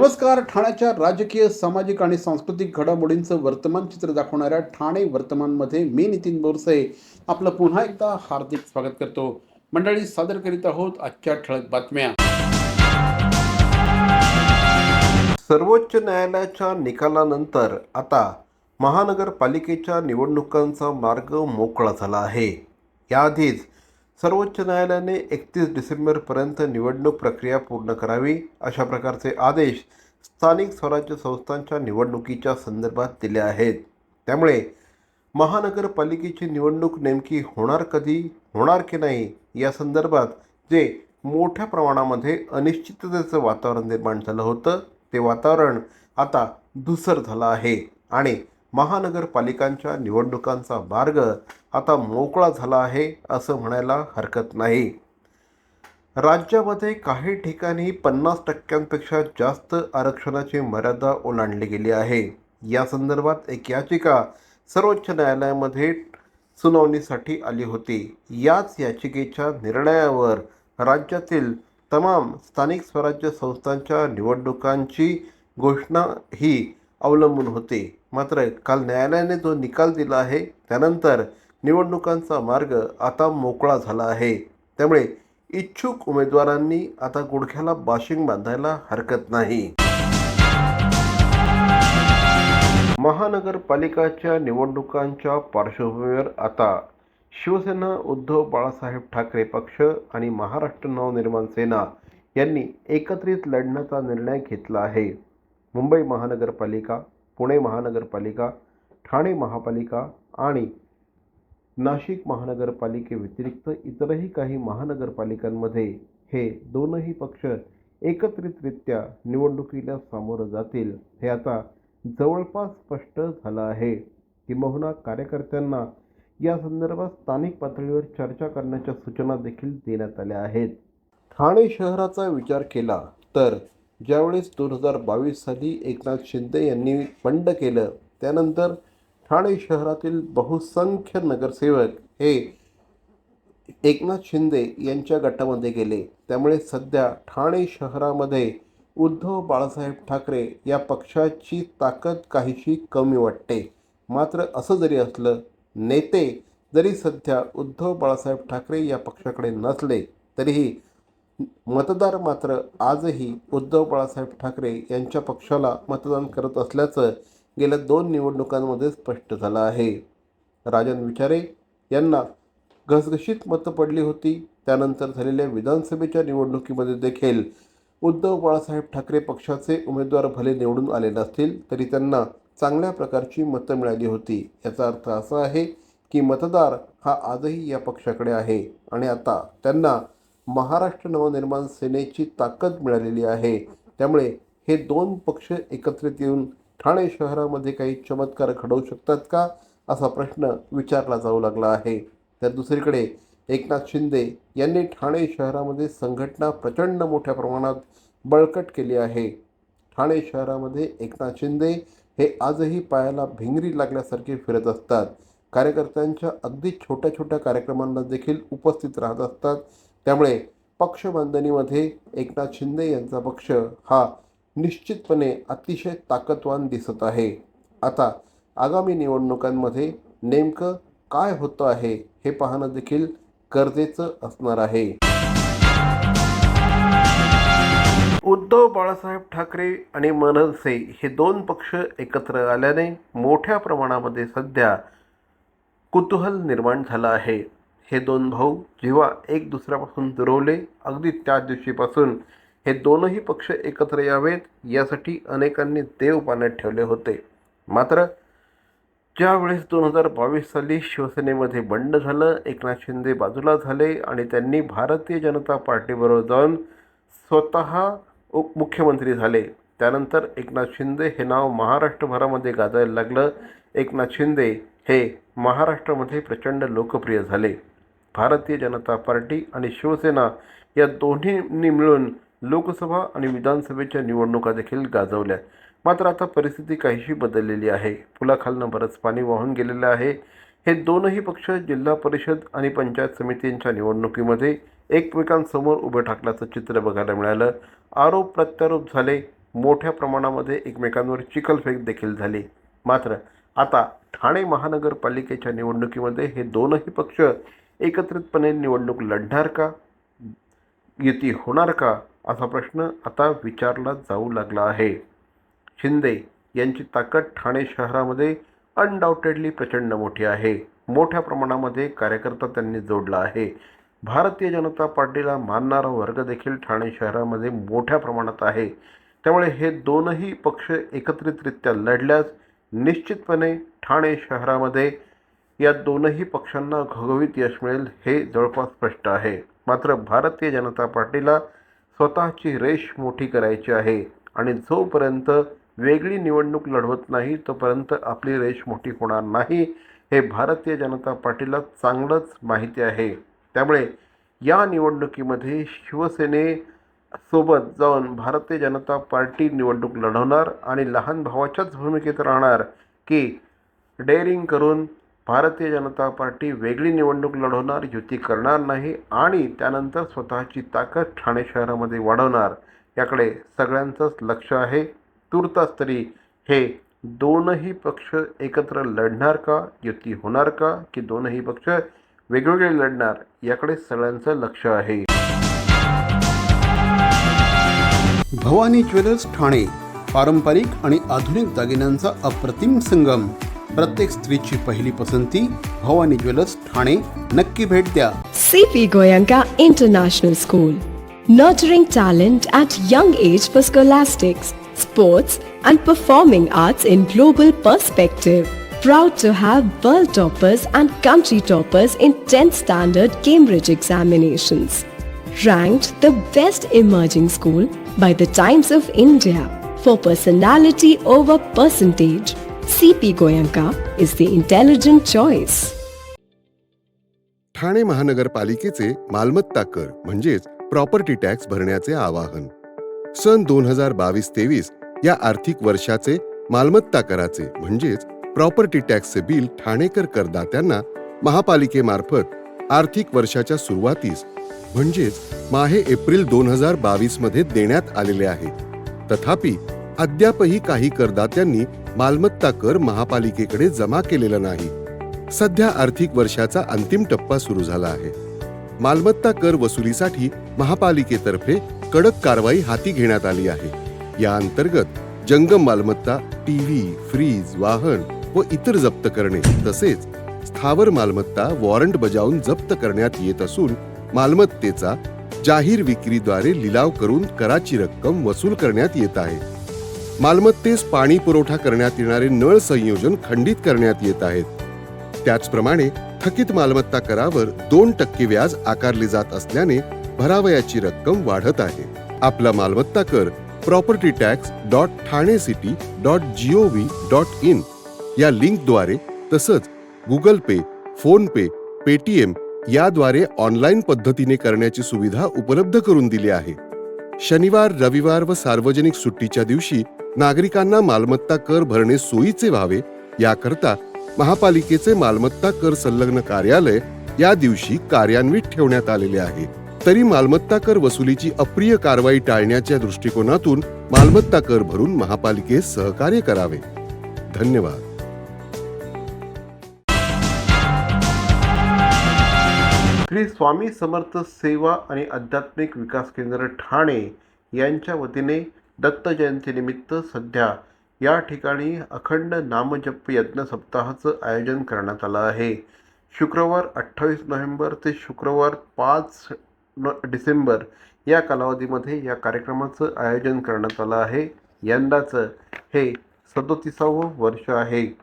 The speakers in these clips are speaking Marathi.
नमस्कार ठाण्याच्या राजकीय सामाजिक आणि सांस्कृतिक घडामोडींचं वर्तमान चित्र दाखवणाऱ्या ठाणे वर्तमानमध्ये मी नितीन बोरसे आपलं पुन्हा एकदा हार्दिक स्वागत करतो. मंडळी सादर करीत आहोत आजच्या ठळक बातम्या. सर्वोच्च न्यायालयाच्या निकालानंतर आता महानगरपालिकेच्या निवडणुकांचा मार्ग मोकळा झाला आहे. याआधीच सर्वोच्च न्यायालयाने एकतीस डिसेंबरपर्यंत निवडणूक प्रक्रिया पूर्ण करावी अशा प्रकारचे आदेश स्थानिक स्वराज्य संस्थांच्या निवडणुकीच्या संदर्भात दिले आहेत. त्यामुळे महानगरपालिकेची निवडणूक नेमकी होणार कधी होणार की नाही या संदर्भात जे मोठ्या प्रमाणामध्ये अनिश्चिततेचं वातावरण निर्माण झालं होतं ते वातावरण आता धुसर झालं आहे आणि महानगरपालिकांच्या निवडणुकांचा मार्ग आता मोकळा झाला आहे असं म्हणायला हरकत नाही. राज्यामध्ये काही ठिकाणी पन्नास टक्क्यांपेक्षा जास्त आरक्षणाची मर्यादा ओलांडली गेली आहे. या संदर्भात एक याचिका सर्वोच्च न्यायालयामध्ये सुनावणीसाठी आली होती. याच याचिकेच्या निर्णयावर राज्यातील तमाम स्थानिक स्वराज्य संस्थांच्या निवडणुकांची घोषणा ही अवलंबून होती. मात्र काल न्यायालयाने जो निकाल दिला आहे त्यानंतर निवडणुकांचा मार्ग आता मोकळा झाला आहे. त्यामुळे इच्छुक उमेदवारांनी आता गुडघ्याला बाशिंग बांधायला हरकत नाही. महानगरपालिकाच्या निवडणुकांच्या पार्श्वभूमीवर आता शिवसेना उद्धव बाळासाहेब ठाकरे पक्ष आणि महाराष्ट्र नवनिर्माण सेना यांनी एकत्रित लढण्याचा निर्णय घेतला आहे. मुंबई महानगरपालिका पुणे महानगरपालिका ठाणे महापालिका आणि नाशिक महानगरपालिकेव्यतिरिक्त इतरही काही महानगरपालिकांमध्ये हे दोनही पक्ष एकत्रितरित्या निवडणुकीला सामोरं जातील हे आता जवळपास स्पष्ट झालं आहे. किंबहुना कार्यकर्त्यांना या संदर्भात स्थानिक पातळीवर चर्चा करण्याच्या सूचना देखील देण्यात आल्या आहेत. ठाणे शहराचा विचार केला तर ज्यावेळेस दोन हजार बावीस साली एकनाथ शिंदे यांनी बंड केलं त्यानंतर ठाणे शहरातील बहुसंख्य नगरसेवक हे एकनाथ शिंदे यांच्या गटामध्ये गेले. त्यामुळे सध्या ठाणे शहरामध्ये उद्धव बाळासाहेब ठाकरे या पक्षाची ताकद काहीशी कमी वाटते. मात्र असं जरी असलं नेते जरी सध्या उद्धव बाळासाहेब ठाकरे या पक्षाकडे नसले तरीही मतदार मात्र आजही उद्धव बाळासाहेब ठाकरे यांच्या पक्षाला मतदान करत असल्याचं गेल्या दोन निवडणुकांमध्ये स्पष्ट झालं आहे. राजन विचारे यांना घसघशीत मतं पडली होती. त्यानंतर झालेल्या विधानसभेच्या निवडणुकीमध्ये देखील उद्धव बाळासाहेब ठाकरे पक्षाचे उमेदवार भले निवडून आले नसतील तरी त्यांना चांगल्या प्रकारची मतं मिळाली होती. याचा अर्थ असा आहे की मतदार हा आजही या पक्षाकडे आहे आणि आता त्यांना महाराष्ट्र नवनिर्माण सेनेची ताकद मिळालेली आहे. त्यामुळे हे दोन पक्ष एकत्रित येऊन ठाणे शहरामध्ये काही चमत्कार घडवू शकतात का? असा प्रश्न विचारला जाऊ लागला आहे. तर दुसरीकडे एकनाथ शिंदे यांनी ठाणे शहरामध्ये संघटना प्रचंड मोठ्या प्रमाणात बळकट केली आहे. ठाणे शहरामध्ये एकनाथ शिंदे हे आजही पायाला भिंगरी लागल्यासारखे फिरत असतात. कार्यकर्त्यांच्या अगदी छोट्या छोट्या कार्यक्रमांना देखील उपस्थित राहत असतात. त्यामुळे पक्षबांधणीमध्ये एकनाथ शिंदे यांचा पक्ष हा निश्चितपणे अतिशय ताकदवान दिसत आहे. आता आगामी निवडणुकांमध्ये नेमकं काय होतं आहे हे पाहणं देखील गरजेचं असणार आहे. उद्धव बाळासाहेब ठाकरे आणि मनसे हे दोन पक्ष एकत्र आल्याने मोठ्या प्रमाणामध्ये सध्या कुतूहल निर्माण झालं आहे. हे दोन भाऊ जेव्हा एक दुसऱ्यापासून दुरवले अगदी त्याच दिवशीपासून हे दोनही पक्ष एकत्र यावेत यासाठी अनेकांनी देव पाण्यात ठेवले होते. मात्र ज्यावेळेस दोन हजार बावीस साली शिवसेनेमध्ये बंड झालं एकनाथ शिंदे बाजूला झाले आणि त्यांनी भारतीय जनता पार्टीबरोबर जाऊन स्वतः उपमुख्यमंत्री झाले. त्यानंतर एकनाथ शिंदे हे नाव महाराष्ट्रभरामध्ये गाजायला लागलं. एकनाथ शिंदे हे महाराष्ट्रामध्ये प्रचंड लोकप्रिय झाले. भारतीय जनता पार्टी आणि शिवसेना या दोन्हींनी मिळून लोकसभा आणि विधानसभेच्या निवडणुका देखील गाजवल्या. मात्र आता परिस्थिती काहीशी बदललेली आहे. पुलाखालनं बरंच पाणी वाहून गेलेलं आहे. हे दोनही पक्ष जिल्हा परिषद आणि पंचायत समितींच्या निवडणुकीमध्ये एकमेकांसमोर उभं ठाकल्याचं चित्र बघायला मिळालं. आरोप प्रत्यारोप झाले. मोठ्या प्रमाणामध्ये एकमेकांवर चिखलफेक देखील झाली. मात्र आता ठाणे महानगरपालिकेच्या निवडणुकीमध्ये हे दोनही पक्ष एकत्रितपणे निवडणूक लढणार का? युती होणार का? असा प्रश्न आता विचारला जाऊ लागला आहे. शिंदे यांची ताकद ठाणे शहरामध्ये अनडाऊटेडली प्रचंड मोठी आहे. मोठ्या प्रमाणामध्ये कार्यकर्ता त्यांनी जोडला आहे. भारतीय जनता पार्टीला मानणारा वर्ग देखील ठाणे शहरामध्ये मोठ्या प्रमाणात आहे. त्यामुळे हे दोनही पक्ष एकत्रितरित्या लढल्यास निश्चितपणे ठाणे शहरामध्ये या दोनही पक्षांना घवघवीत यश मिळेल हे जवळपास स्पष्ट आहे. मात्र भारतीय जनता पार्टीला स्वतःची रेष मोठी करायची आहे आणि जोपर्यंत वेगळी निवडणूक लढवत नाही तोपर्यंत आपली रेष मोठी होणार नाही हे भारतीय जनता पार्टीला चांगलंच माहिती आहे. त्यामुळे या निवडणुकीमध्ये शिवसेने सोबत जाऊन भारतीय जनता पार्टी निवडणूक लढवणार आणि लहान भावाच्याच भूमिकेत राहणार की डेअरिंग करून भारतीय जनता पार्टी वेगळी निवडणूक लढवणार युती करणार नाही आणि त्यानंतर स्वतःची ताकद ठाणे शहरामध्ये वाढवणार याकडे सगळ्यांचंच लक्ष आहे. तुर्तास तरी हे दोनही पक्ष एकत्र लढणार का युती होणार का की दोनही पक्ष वेगवेगळे लढणार याकडे सगळ्यांचं लक्ष आहे. भवानी ज्वेलर्स ठाणे पारंपरिक आणि आधुनिक दागिन्यांचा अप्रतिम संगम. प्रत्येक स्त्रीची पहिली पसंती भवानी ज्वेलर्स ठाणे नक्की भेट द्या CP Goyanka International School, nurturing talent at young age for scholastics, sports, and performing arts in global perspective. Proud to have world toppers and country toppers in 10th standard Cambridge examinations. Ranked the best emerging school by the Times of India for personality over percentage. CP Goyanka is the intelligent choice. Thane महानगरपालिकेचे मालमत्ता कर म्हणजेच प्रॉपर्टी टॅक्स भरण्याचे आवाहन सन दोन हजार बावीस तेवीस या आर्थिक वर्षाचे मालमत्ता कराचे म्हणजेच प्रॉपर्टी टॅक्सचे बिल ठाणेकर करदात्यांना महापालिकेमार्फत आर्थिक वर्षाच्या सुरुवातीस म्हणजेच माहे एप्रिल दोन हजार बावीसमध्ये देण्यात आलेले आहे तथापि अद्यापही काही करदात्यांनी मालमत्ता कर महापालिकेकडे जमा केलेला नाही. सध्या आर्थिक वर्षाचा अंतिम टप्पा सुरू झाला आहे. मालमत्ता कर वसुलीसाठी महापालिकेतर्फे कडक कारवाई हाती घेण्यात आली आहे. या अंतर्गत जंगम मालमत्ता टीव्ही फ्रीज वाहन व इतर जप्त करणे तसेच स्थावर मालमत्ता वॉरंट बजावून जप्त करण्यात येत असून मालमत्तेचा जाहीर विक्रीद्वारे लिलाव करून कराची रक्कम वसूल करण्यात येत आहे. मालमत्तेस पाणी पुरवठा करण्यात येणारे नळ संयोजन खंडित करण्यात येत आहेत. त्याचप्रमाणे थकीत मालमत्ता करावर दोन टक्के व्याज आकारले जात असल्याने भरावयाची रक्कम वाढत आहे. आपला मालमत्ता कर property tax dot Thane city dot G O V dot in या लिंकद्वारे तसंच गुगल पे फोन पे पेटीएम याद्वारे ऑनलाईन पद्धतीने करण्याची सुविधा उपलब्ध करून दिली आहे. शनिवार रविवार व सार्वजनिक सुट्टीच्या दिवशी नागरिकांना मालमत्ता कर भरणे सोयीचे व्हावे याकरता महापालिकेचे मालमत्ता कर संलग्न कार्यालय या दिवशी कार्यान्वित ठेवण्यात आलेले आहे. तरी मालमत्ता कर वसुलीची अप्रिय कारवाई टाळण्याच्या दृष्टिकोनातून मालमत्ता कर भरून महापालिकेस सहकार्य करावे. धन्यवाद. श्री स्वामी समर्थ सेवा आणि आध्यात्मिक विकास केंद्र ठाणे यांच्या वतीने दत्त जयंतीनिमित्त सध्या या ठिकाणी अखंड नामजप यज्ञ सप्ताहाचं आयोजन करण्यात आलं आहे. शुक्रवार अठ्ठावीस नोव्हेंबर ते शुक्रवार पाच नो डिसेंबर या कालावधीमध्ये या कार्यक्रमाचं आयोजन करण्यात आलं आहे. यंदाचं हे सदोतीसावं वर्ष आहे.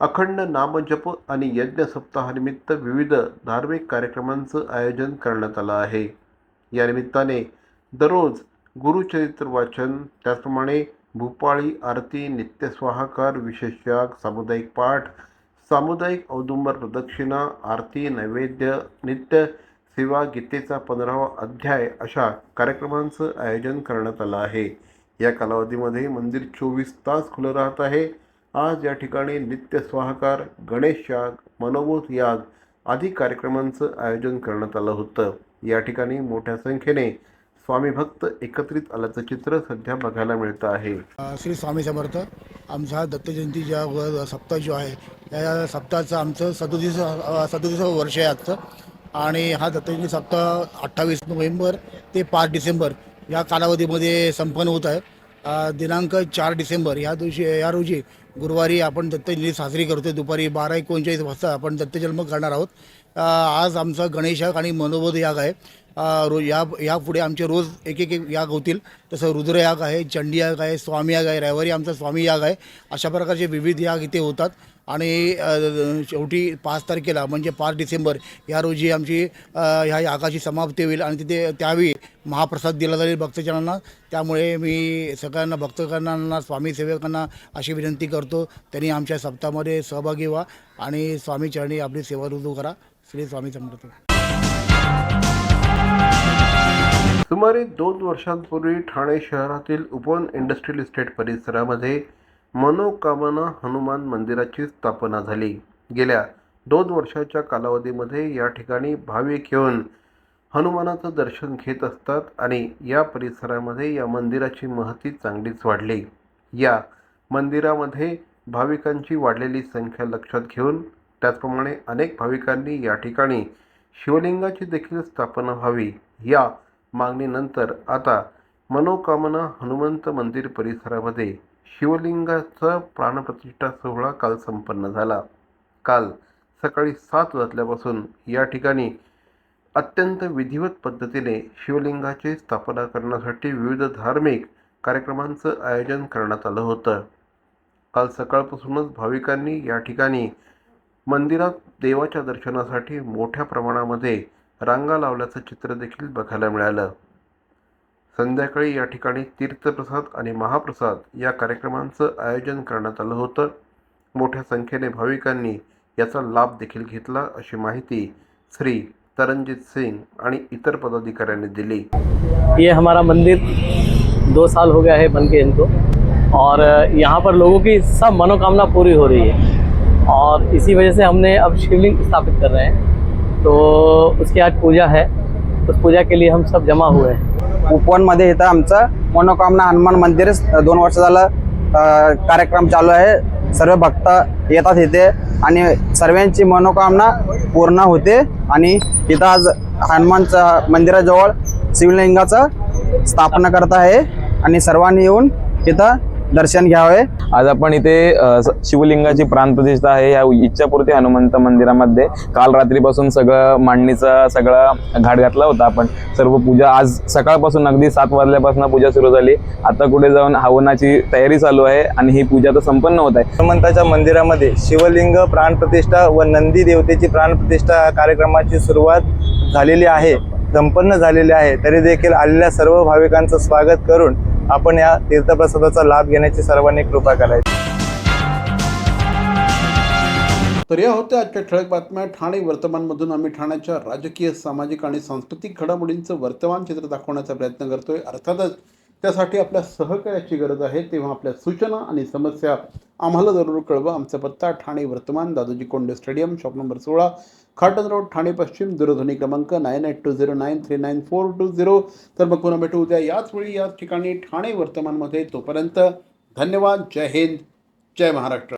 अखंड नामजप आणि यज्ञ सप्ताहानिमित्त विविध धार्मिक कार्यक्रमांचं आयोजन करण्यात आलं आहे. या निमित्ताने दररोज गुरुचरित्र वाचन त्याचप्रमाणे भूपाळी आरती नित्यस्वाहाकार विशेष याग सामुदायिक पाठ सामुदायिक औदुंबर प्रदक्षिणा आरती नैवेद्य नित्य सेवा गीतेचा पंधरावा अध्याय अशा कार्यक्रमांचं आयोजन करण्यात आलं आहे. या कालावधीमध्ये मंदिर चोवीस तास खुलं राहत आहे. आज या ठिकाणी नित्य स्वाहाकार गणेश याग मनोबोध याग आदी कार्यक्रमांचं आयोजन करण्यात आलं होतं. या ठिकाणी मोठ्या संख्येने स्वामी भक्त एकत्रित आल्याचं चित्र सध्या बघायला मिळतं आहे. श्री स्वामी समर्थ आमचा हा दत्त जयंती ज्या सप्ताह जो आहे या सप्ताहाचं आमचं सदोतीस सदोतीसावं वर्ष आहे आजचं. आणि हा दत्तजयंती सप्ताह अठ्ठावीस नोव्हेंबर ते पाच डिसेंबर या कालावधीमध्ये संपन्न होत आहे. दिनांक चार डिसेंबर या दिवशी या रोजी गुरुवारी आपण दत्तजयंती साजरी करतो दुपारी बारा एकोणचाळीस वाजता आपण दत्तजन्म करणार आहोत. आज आमचा गणेशाग आणि मनोबोध याग आहे. रोज रो या यापुढे आमचे रोज एक एक एक याग होतील. तसं रुद्रयाग आहे चंडी याग आहे स्वामी याग आहे रविवारी आमचा स्वामी याग आहे. अशा प्रकारचे विविध याग इथे होतात. आणि शेवटी पाच तारखेला म्हणजे पाच डिसेंबर या रोजी आमची ह्या यागाची समाप्ती होईल. आणि तिथे त्यावेळी महाप्रसाद दिला जाईल भक्तजनांना. त्यामुळे मी सगळ्यांना भक्तजनांना स्वामी सेवकांना अशी विनंती करतो. त्यांनी आमच्या सप्ताहामध्ये सहभागी व्हा. आणि स्वामी चरणी आपली सेवा रुजू करा. श्री स्वामी समर्थ. सुमारे दोन वर्षांपूर्वी ठाणे शहरातील उपवन इंडस्ट्रियल इस्टेट परिसरामध्ये मनोकामना हनुमान मंदिराची स्थापना झाली. गेल्या दोन वर्षाच्या कालावधीमध्ये या ठिकाणी भाविक येऊन हनुमानाचं दर्शन घेत असतात आणि या परिसरामध्ये या मंदिराची महती चांगलीच वाढली. या मंदिरामध्ये भाविकांची वाढलेली संख्या लक्षात घेऊन त्याचप्रमाणे अनेक भाविकांनी या ठिकाणी शिवलिंगाची देखील स्थापना व्हावी. या मागणीनंतर आता मनोकामना हनुमंत मंदिर परिसरामध्ये शिवलिंगाचा प्राणप्रतिष्ठा सोहळा काल संपन्न झाला. काल सकाळी सात वाजल्यापासून या ठिकाणी अत्यंत विधिवत पद्धतीने शिवलिंगाची स्थापना करण्यासाठी विविध धार्मिक कार्यक्रमांचं आयोजन करण्यात आलं होतं. काल सकाळपासूनच भाविकांनी या ठिकाणी मंदिरात देवाच्या दर्शनासाठी मोठ्या प्रमाणामध्ये रांगा लावल्याचं चित्र देखील बघायला मिळालं. संध्याकाळी या ठिकाणी तीर्थप्रसाद आणि महाप्रसाद या कार्यक्रमांचं आयोजन करण्यात आलं होतं. मोठ्या संख्येने भाविकांनी याचा लाभ देखील घेतला अशी माहिती श्री तरंजित सिंग आणि इतर पदाधिकाऱ्यांनी दिली. ये हमारा मंदिर दो साल हो गया है बन के इनको। और यहाँ पर लोगों की सब मनोकामना पूरी हो रही है। और इसी वजह से हमने अब शिवलिंग स्थापित कर रहे हैं। तो उसकी आज पूजा है उस पूजा के लिए हम सब जमा हुए हैं। उपवनमध्ये इथं आमचं मनोकामना हनुमान मंदिर दोन वर्ष झालं कार्यक्रम चालू आहे. सर्व भक्त येतात इथे आणि सर्वांची मनोकामना पूर्ण होते आणि इथं आज हनुमानचं मंदिराजवळ शिवलिंगाचं स्थापना करत आहे आणि सर्वांनी येऊन इथं दर्शन घ्यावे. आज आपण इथे शिवलिंगाची प्राणप्रतिष्ठा आहे. या इच्छापूर्ती हनुमंत मंदिरामध्ये काल रात्रीपासून सगळं मांडणीचा सगळा घाट घातला होता आपण. सर्व पूजा आज सकाळपासून अगदी सात वाजल्यापासून पूजा सुरू झाली. आता कुठे जाऊन हवनाची तयारी चालू आहे आणि ही पूजा तर संपन्न होत आहे. हनुमंताच्या मंदिरामध्ये शिवलिंग प्राणप्रतिष्ठा व नंदी देवतेची प्राणप्रतिष्ठा कार्यक्रमाची सुरुवात झालेली आहे संपन्न झालेली आहे. तरी देखील आलेल्या सर्व भाविकांचं स्वागत करून आपण या तीर्थप्रसादाचा लाभ घेण्याची सर्वांनी कृपा करायची. तर या होत्या आजच्या ठळक बातम्या. ठाणे वर्तमानमधून आम्ही ठाण्याच्या राजकीय सामाजिक आणि सांस्कृतिक घडामोडींचं वर्तमान चित्र दाखवण्याचा प्रयत्न करतोय. अर्थातच त्यासाठी आपल्या सहकार्याची गरज आहे. तेव्हा आपल्या सूचना आणि समस्या आम्हाला जरूर कळवा. आमचा पत्ता ठाणे वर्तमान Dadoji Konde stadium shop number सोळा खाटन रोड ठाणे पश्चिम दूरध्वनी क्रमांक nine eight two zero nine three nine four two zero. तर मग पुन्हा भेटू उद्या याच वेळी याच ठिकाणी ठाणे वर्तमानमध्ये. तोपर्यंत धन्यवाद. जय हिंद. जय महाराष्ट्र.